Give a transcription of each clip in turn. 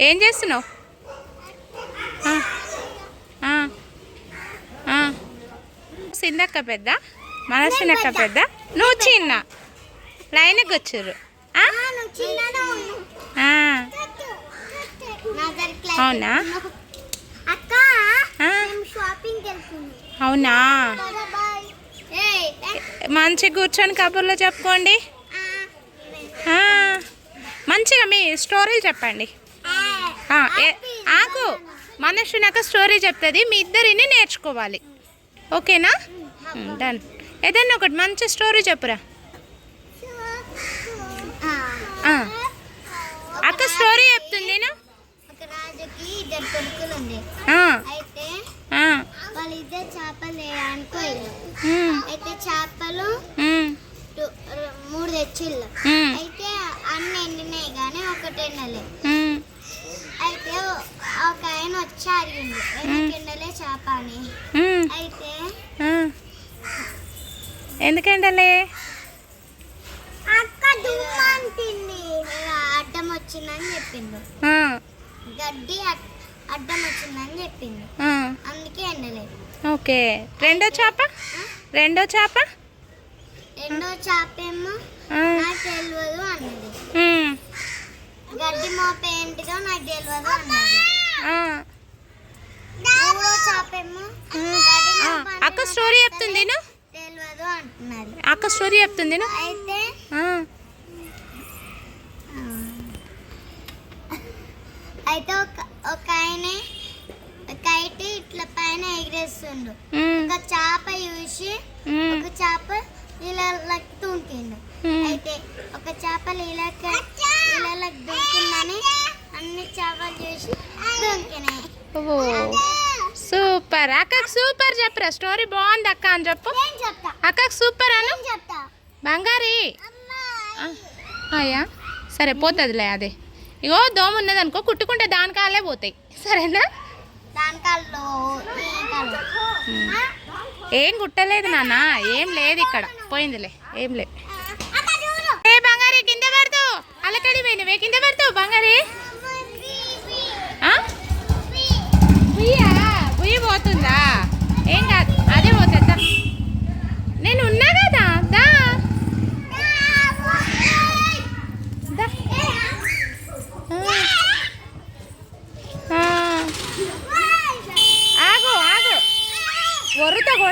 ఏం చేస్తున్నావు. సిందక్క పెద్ద? మనసునక్క పెద్ద? నువ్వు చిన్న. లైన్కి వచ్చారు అవునా? అవునా? మంచిగా కూర్చొని కబుర్లో చెప్పుకోండి. మంచిగా మీ స్టోరీలు చెప్పండి. ఆకు మనసునక్క స్టోరీ చెప్తుంది. మీ ఇద్దరిని నేర్చుకోవాలి. ఓకేనా? డన్ ఏదైనా ఒకటి మంచి స్టోరీ చెప్పురా. అక్క స్టోరీ చెప్తుంది నేను. రాజుకి ఇద్దరు కొడుకులు ఉండే ఆ, అయితే వాళ్ళిద్దరు చేపలు వేయడానికి అయితే చేపలు మూడు తెచ్చిళ్ళు. అయితే అన్ని ఎండినాయి కానీ ఒకటి ఎండలే. అయితే ఒక ఆయన వచ్చి అడిగిండు ఎందుకు ఎండలే చేప అని అయితే. ఎందుకండలే అక్క దుమ్మంటింది అడ్డం వచ్చిందని చెప్పిండు. గడ్డి అడ్- అడ్డం వచ్చిందని చెప్పిండు. ఆ, అందుకే ఎండలేదు ఓకే. రెండో చేప? రెండో చేప? రెండో చేపేమో ఆ, నాకు తెలియదు అన్నది. మోప ఏంటిదో నాకు తెలియదు అక్క స్టోరీ చెప్తుంది నేను? తెలియదు అంటున్నది అక్క స్టోరీ చెప్తుంది అయితే ఒక ఒక ఆయన కైట్ ఇట్లా పైన ఎగిరేస్తుండు. ఒక చేప చూసి ఒక చేప నీళ్ళకి తుంకిండు. అయితే ఒక చేప నీళ్ళకి నీళ్ళకి దుంకిందని అన్ని చేపలు చూసి దుంకినాయి ఓ సూపర్. అక్కకు సూపర్ చెప్పరా? స్టోరీ బాగుంది అక్క అని చెప్పు. అక్కకు సూపర్ అను. బంగారి. అయ్యా. సరే పోతుందిలే అదే. ఇగో దోమ ఉన్నది అనుకో కుట్టుకుంటే దాని కాలే పోతాయి. సరేనా. ఏం కుట్టలేదు నాన్న. ఏం లేదు ఇక్కడ. పోయిందిలే. ఏం లేదు.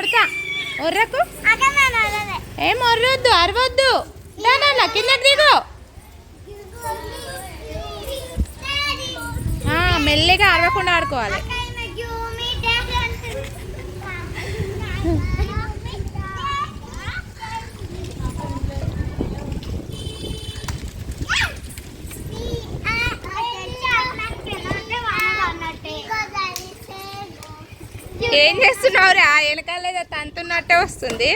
కొడతా. ఒర్రకు ఏం ఒర్రొద్దు అరవద్దు. కిందకి దిగు. ఆ, మెల్లిగా అరవకుండా ఆడుకోవాలి. ఏం చేస్తున్నావురా? వెనకాల తంతున్నట్టే వస్తుంది.